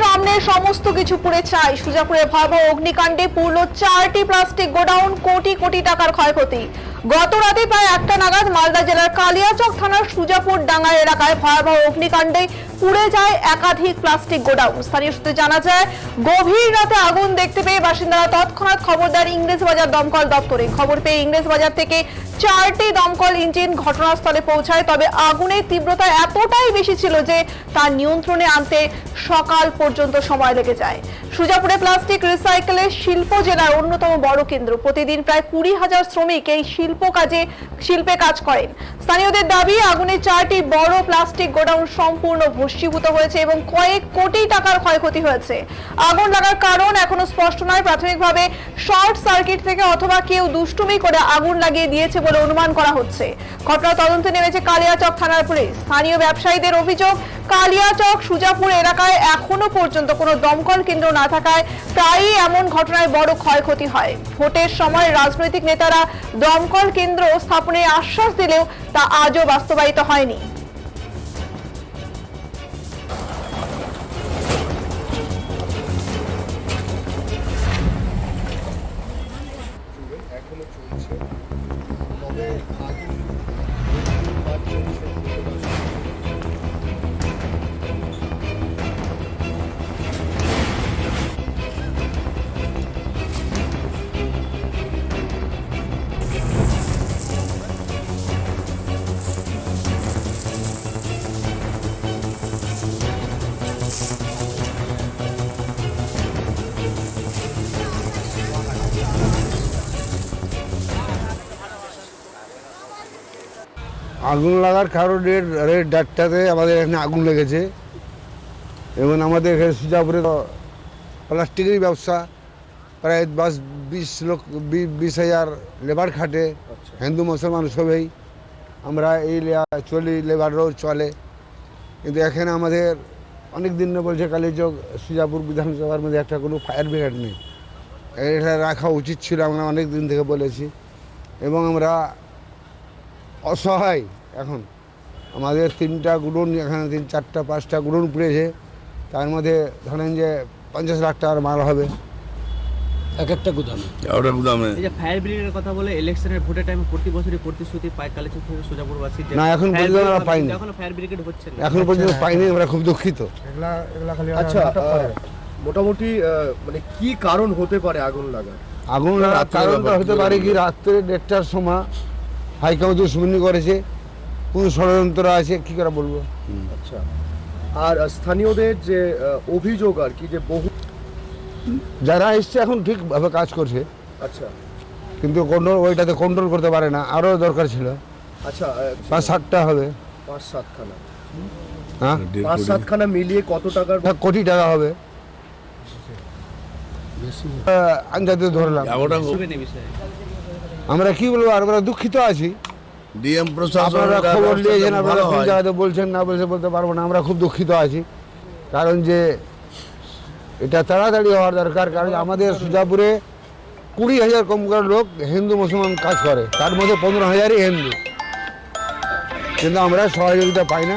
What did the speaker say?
সামনে সমস্ত কিছু পুড়ে চাই। সুজাপুরে ভয়াবহ অগ্নিকাণ্ডে পুরল চারটি প্লাস্টিক গোডাউন, কোটি কোটি টাকার ক্ষয়ক্ষতি। গত রাতে প্রায় একটা নাগাদ মালদা জেলার কালিয়াচক থানার সুজাপুর ডাঙ্গা এলাকায় ভয়াবহ অগ্নিকাণ্ডে পুড়ে যায় একাধিক প্লাস্টিক গোডাউন। স্থানীয় সূত্রে জানা যায়, গভীর রাতে আগুন দেখতে পেয়ে বাসিন্দারা তৎক্ষণাৎ খবর দেন ইংরেজ বাজার দমকল দপ্তরে। খবর পেয়ে ইংরেজ বাজার থেকে চারটি দমকল ইঞ্জিন ঘটনাস্থলে পৌঁছায়, তবে আগুনের তীব্রতা এতটাই বেশি ছিল যে তা নিয়ন্ত্রণে আনতে সকাল পর্যন্ত সময় লেগে যায়। সুজাপুরে প্লাস্টিক রিসাইকেলের শিল্প জেলার অন্যতম বড় কেন্দ্র। প্রতিদিন প্রায় কুড়ি হাজার শ্রমিক এই শিল্প কাজে শিল্পে কাজ করেন। স্থানীয়দের দাবি, আগুনে চারটি বড় প্লাস্টিক গোডাউন সম্পূর্ণ ভস্মীভূত হয়েছে এবং কয়েক কোটি টাকার ক্ষয়ক্ষতি হয়েছে। আগুন লাগার কারণ এখনও স্পষ্ট নয়। প্রাথমিকভাবে শর্ট সার্কিট থেকে অথবা কেউ দুষ্টুমি করে আগুন লাগিয়ে দিয়েছে বলে অনুমান করা হচ্ছে। ঘটনা তদন্তে নেমেছে কালিয়াচক থানার পুলিশ। স্থানীয় ব্যবসায়ীদের অভিযোগ, কালিয়াচক সুজাপুর এলাকায় এখনও পর্যন্ত কোনো দমকল কেন্দ্র না থাকায় প্রায়ই এমন ঘটনায় বড় ক্ষয়ক্ষতি হয়। ভোটের সময় রাজনৈতিক নেতারা দমকল কেন্দ্র স্থাপনের আশ্বাস দিলেও তা আজও বাস্তবায়িত হয়নি। আগুন লাগার কারণে রেড ডাটটাতে আমাদের এখানে আগুন লেগেছে। এবং আমাদের এখানে সুজাপুরে তো প্লাস্টিকেরই ব্যবসা। প্রায় বাস বিশ লোক বিশ হাজার লেবার খাটে। হিন্দু মুসলমান সবেই। আমরা এই চলি লেবারও চলে। কিন্তু এখানে আমাদের অনেক দিন বলছে কালীচক সুজাপুর বিধানসভার মধ্যে একটা কোনো ফায়ার ব্রিগেড নেই। এটা রাখা উচিত ছিল আমরা অনেক দিন থেকে বলেছি। এবং আমরা অসহায় এখন আমাদের তিনটা গুডন এখানে তিন চারটা পাঁচটা গুডন পুড়েছে। তার মধ্যে ধরেন যে পঞ্চাশ লাখ টাকার মাল হবে। এক একটা গুদামে? ওটা গুদামে। এই যে ফায়ার ব্রিগেডের কথা বলে ইলেকশনের ভোটের টাইমে প্রতি বছরই প্রতিশ্রুতি পায় থেকে সোজাপুরবাসী না, এখন ফায়ার পর্যন্ত আমরা পাইনি। কিন্তু ফায়ার ব্রিগেড হচ্ছে না। এখন পর্যন্ত পাইনি আমরা খুব দুঃখিত। আচ্ছা মোটামুটি মানে কি কারণ হতে পারে আগুন লাগার? আগুন লাগার কারণটা হতে পারে কি রাত্রে দেড়টার সময় হাইকাউ দুশ্মনী করেছে। কোন ষড়যন্ত্র আছে কি করে বলব? আচ্ছা। আর স্থানীয়দের যে অভিযোগ আর কি যে বহু যারা এসছে এখন ঠিকভাবে কাজ করছে। আচ্ছা। কিন্তু কন্ট্রোল ওইটাতে কন্ট্রোল করতে পারে না আরও দরকার ছিল। আচ্ছা পাঁচ সাতটা হবে। পাঁচ সাতখানা। হ্যাঁ? পাঁচ সাতখানা মিলিয়ে কত টাকার কোটি টাকা হবে। আন্দাজে ধরলাম। আমরা কি বলব আর আমরা দুঃখিত আছি। ডিএম প্রশাসন খবর দিয়েছেন আপনারা কোন জায়গাতে বলছেন না বলছে বলতে পারব না আমরা খুব দুঃখিত আছি। কারণ যে এটা তাড়াতাড়ি হওয়ার দরকার কারণ আমাদের সুজাপুরে কুড়ি হাজার কম করে লোক হিন্দু মুসলমান কাজ করে। তার মধ্যে পনেরো হাজারই হিন্দু। কিন্তু আমরা সহযোগিতা পাই না।